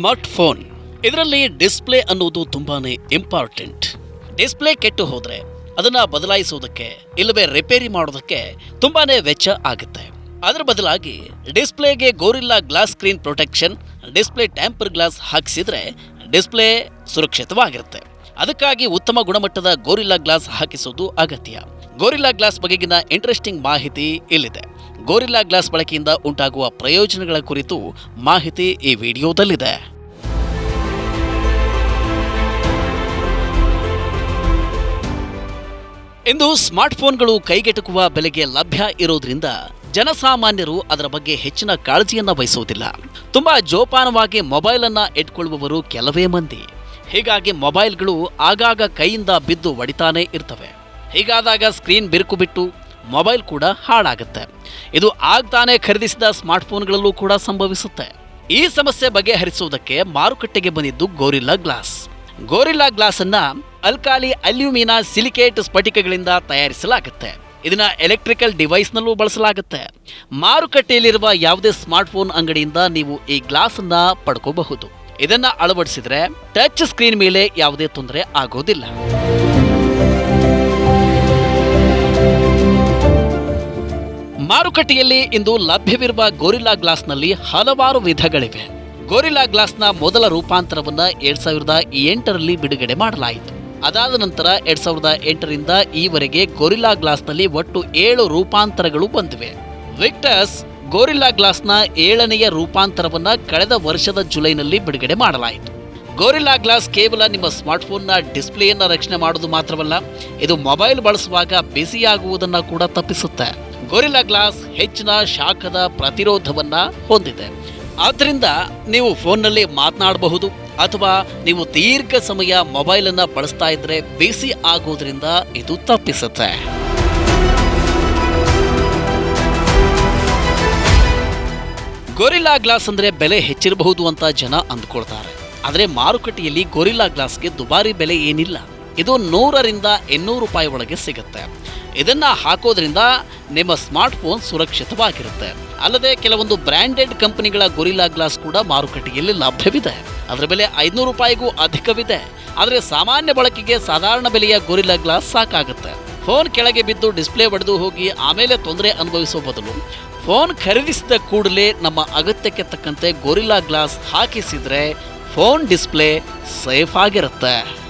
Smart phone ಇದರಲ್ಲಿ display ಅನ್ನೋದು ತುಂಬಾನೇ ಇಂಪಾರ್ಟೆಂಟ್. ಡಿಸ್ಪ್ಲೇ ಕೆಟ್ಟು ಹೋದ್ರೆ ಅದನ್ನ ಬದಲಾಯಿಸೋದಕ್ಕೆ ಇಲ್ಲವೇ ರಿಪೇರಿ ಮಾಡೋದಕ್ಕೆ ತುಂಬಾನೇ ವೆಚ್ಚ ಆಗುತ್ತೆ. ಅದರ ಬದಲಾಗಿ ಡಿಸ್ಪ್ಲೇಗೆ gorilla glass screen protection, display tamper glass ಹಾಕಿಸಿದ್ರೆ display ಸುರಕ್ಷಿತವಾಗಿರುತ್ತೆ. ಅದಕ್ಕಾಗಿ ಉತ್ತಮ ಗುಣಮಟ್ಟದ ಗೋರಿಲ್ಲಾ ಗ್ಲಾಸ್ ಹಾಕಿಸೋದು ಅಗತ್ಯ. ಗೋರಿಲ್ಲಾ ಗ್ಲಾಸ್ ಬಗೆಗಿನ ಇಂಟ್ರೆಸ್ಟಿಂಗ್ ಮಾಹಿತಿ ಇಲ್ಲಿದೆ. ಗೋರಿಲ್ಲಾ ಗ್ಲಾಸ್ ಬಳಕೆಯಿಂದ ಉಂಟಾಗುವ ಪ್ರಯೋಜನಗಳ ಕುರಿತು ಮಾಹಿತಿ ಈ ವಿಡಿಯೋದಲ್ಲಿದೆ. ಇಂದು ಸ್ಮಾರ್ಟ್ಫೋನ್ಗಳು ಕೈಗೆಟುಕುವ ಬೆಲೆಗೆ ಲಭ್ಯ ಇರೋದ್ರಿಂದ ಜನಸಾಮಾನ್ಯರು ಅದರ ಬಗ್ಗೆ ಹೆಚ್ಚಿನ ಕಾಳಜಿಯನ್ನ ವಹಿಸುವುದಿಲ್ಲ ತುಂಬಾ ಜೋಪಾನವಾಗಿ ಮೊಬೈಲ್ ಅನ್ನ ಇಟ್ಕೊಳ್ಳುವವರು ಕೆಲವೇ ಮಂದಿ. ಹೀಗಾಗಿ ಮೊಬೈಲ್ಗಳು ಆಗಾಗ ಕೈಯಿಂದ ಬಿದ್ದು ಒಡಿತಾನೆ ಇರ್ತವೆ. ಹೀಗಾದಾಗ ಸ್ಕ್ರೀನ್ ಬಿರುಕು ಬಿಟ್ಟು ಮೊಬೈಲ್ ಕೂಡ ಹಾಳಾಗುತ್ತೆ. ಇದು ಆಗ್ತಾನೆ ಖರೀದಿಸಿದ ಸ್ಮಾರ್ಟ್ಫೋನ್ಗಳಲ್ಲೂ ಕೂಡ ಸಂಭವಿಸುತ್ತೆ. ಈ ಸಮಸ್ಯೆ ಬಗೆಹರಿಸುವುದಕ್ಕೆ ಮಾರುಕಟ್ಟೆಗೆ ಬಂದಿದ್ದು ಗೋರಿಲ್ಲಾ ಗ್ಲಾಸ್. ಗೋರಿಲ್ಲಾ ಗ್ಲಾಸ್ ಅನ್ನ ಅಲ್ಕಾಲಿ ಅಲ್ಯೂಮಿನಾ ಸಿಲಿಕೇಟ್ ಸ್ಫಟಿಕಗಳಿಂದ ತಯಾರಿಸಲಾಗುತ್ತೆ. ಇದನ್ನ ಎಲೆಕ್ಟ್ರಿಕಲ್ ಡಿವೈಸ್ನಲ್ಲೂ ಬಳಸಲಾಗುತ್ತೆ. ಮಾರುಕಟ್ಟೆಯಲ್ಲಿರುವ ಯಾವುದೇ ಸ್ಮಾರ್ಟ್ಫೋನ್ ಅಂಗಡಿಯಿಂದ ನೀವು ಈ ಗ್ಲಾಸ್ ಅನ್ನ ಪಡ್ಕೋಬಹುದು. ಇದನ್ನ ಅಳವಡಿಸಿದ್ರೆ ಟಚ್ ಸ್ಕ್ರೀನ್ ಮೇಲೆ ಯಾವುದೇ ತೊಂದರೆ ಆಗೋದಿಲ್ಲ. ಮಾರುಕಟ್ಟೆಯಲ್ಲಿ ಇಂದು ಲಭ್ಯವಿರುವ ಗೋರಿಲ್ಲಾ ಗ್ಲಾಸ್ನಲ್ಲಿ ಹಲವಾರು ವಿಧಗಳಿವೆ. ಗೋರಿಲ್ಲಾ ಗ್ಲಾಸ್ನ ಮೊದಲ ರೂಪಾಂತರವನ್ನ ಎರಡ್ ಸಾವಿರದ ಎಂಟರಲ್ಲಿ ಬಿಡುಗಡೆ ಮಾಡಲಾಯಿತು. ಅದಾದ ನಂತರ ಎರಡ್ ಸಾವಿರದ ಎಂಟರಿಂದ ಈವರೆಗೆ ಗೊರಿಲ್ಲಾ ಗ್ಲಾಸ್ನಲ್ಲಿ ಒಟ್ಟು ಏಳು ರೂಪಾಂತರಗಳು ಬಂದಿವೆ. ವಿಕ್ಟರ್ಸ್ ಗೋರಿಲ್ಲಾ ಗ್ಲಾಸ್ನ ಏಳನೆಯ ರೂಪಾಂತರವನ್ನ ಕಳೆದ ವರ್ಷದ ಜುಲೈನಲ್ಲಿ ಬಿಡುಗಡೆ ಮಾಡಲಾಯಿತು. ಗೋರಿಲ್ಲಾ ಗ್ಲಾಸ್ ಕೇವಲ ನಿಮ್ಮ ಸ್ಮಾರ್ಟ್ಫೋನ್ನ ಡಿಸ್ಪ್ಲೇಯನ್ನು ರಕ್ಷಣೆ ಮಾಡೋದು ಮಾತ್ರವಲ್ಲ, ಇದು ಮೊಬೈಲ್ ಬಳಸುವಾಗ ಬಿಸಿಯಾಗುವುದನ್ನು ಕೂಡ ತಪ್ಪಿಸುತ್ತೆ. ಗೋರಿಲ್ಲಾ ಗ್ಲಾಸ್ ಹೆಚ್ಚಿನ ಶಾಖದ ಪ್ರತಿರೋಧವನ್ನ ಹೊಂದಿದೆ. ಆದ್ದರಿಂದ ನೀವು ಫೋನ್ನಲ್ಲಿ ಮಾತನಾಡಬಹುದು ಅಥವಾ ನೀವು ದೀರ್ಘ ಸಮಯ ಮೊಬೈಲನ್ನು ಬಳಸ್ತಾ ಇದ್ದರೆ ಬಿಸಿ ಆಗೋದ್ರಿಂದ ಇದು ತಪ್ಪಿಸುತ್ತೆ. ಗೊರಿಲ್ಲಾ ಗ್ಲಾಸ್ ಅಂದರೆ ಬೆಲೆ ಹೆಚ್ಚಿರಬಹುದು ಅಂತ ಜನ ಅಂದ್ಕೊಳ್ತಾರೆ. ಆದರೆ ಮಾರುಕಟ್ಟೆಯಲ್ಲಿ ಗೊರಿಲ್ಲಾ ಗ್ಲಾಸ್ಗೆ ದುಬಾರಿ ಬೆಲೆ ಏನಿಲ್ಲ. ಇದು ನೂರರಿಂದ ಇನ್ನೂರು ರೂಪಾಯಿ ಒಳಗೆ ಸಿಗುತ್ತೆ. ಇದನ್ನು ಹಾಕೋದ್ರಿಂದ ನಿಮ್ಮ ಸ್ಮಾರ್ಟ್ಫೋನ್ ಸುರಕ್ಷಿತವಾಗಿರುತ್ತೆ. ಅಲ್ಲದೆ ಕೆಲವೊಂದು ಬ್ರ್ಯಾಂಡೆಡ್ ಕಂಪನಿಗಳ ಗೊರಿಲ್ಲಾ ಗ್ಲಾಸ್ ಕೂಡ ಮಾರುಕಟ್ಟೆಯಲ್ಲಿ ಲಭ್ಯವಿದೆ. ಅದರ ಬೆಲೆ ಐದುನೂರು ರೂಪಾಯಿಗೂ ಅಧಿಕವಿದೆ. ಆದರೆ ಸಾಮಾನ್ಯ ಬಳಕೆಗೆ ಸಾಧಾರಣ ಬೆಲೆಯ ಗೊರಿಲ್ಲಾ ಗ್ಲಾಸ್ ಸಾಕಾಗುತ್ತೆ. ಫೋನ್ ಕೆಳಗೆ ಬಿದ್ದು ಡಿಸ್ಪ್ಲೇ ಒಡೆದು ಹೋಗಿ ಆಮೇಲೆ ತೊಂದರೆ ಅನುಭವಿಸುವ ಬದಲು ಫೋನ್ ಖರೀದಿಸಿದ ಕೂಡಲೇ ನಮ್ಮ ಅಗತ್ಯಕ್ಕೆ ತಕ್ಕಂತೆ ಗೊರಿಲ್ಲಾ ಗ್ಲಾಸ್ ಹಾಕಿಸಿದರೆ ಫೋನ್ ಡಿಸ್ಪ್ಲೇ ಸೇಫ್ ಆಗಿರುತ್ತೆ.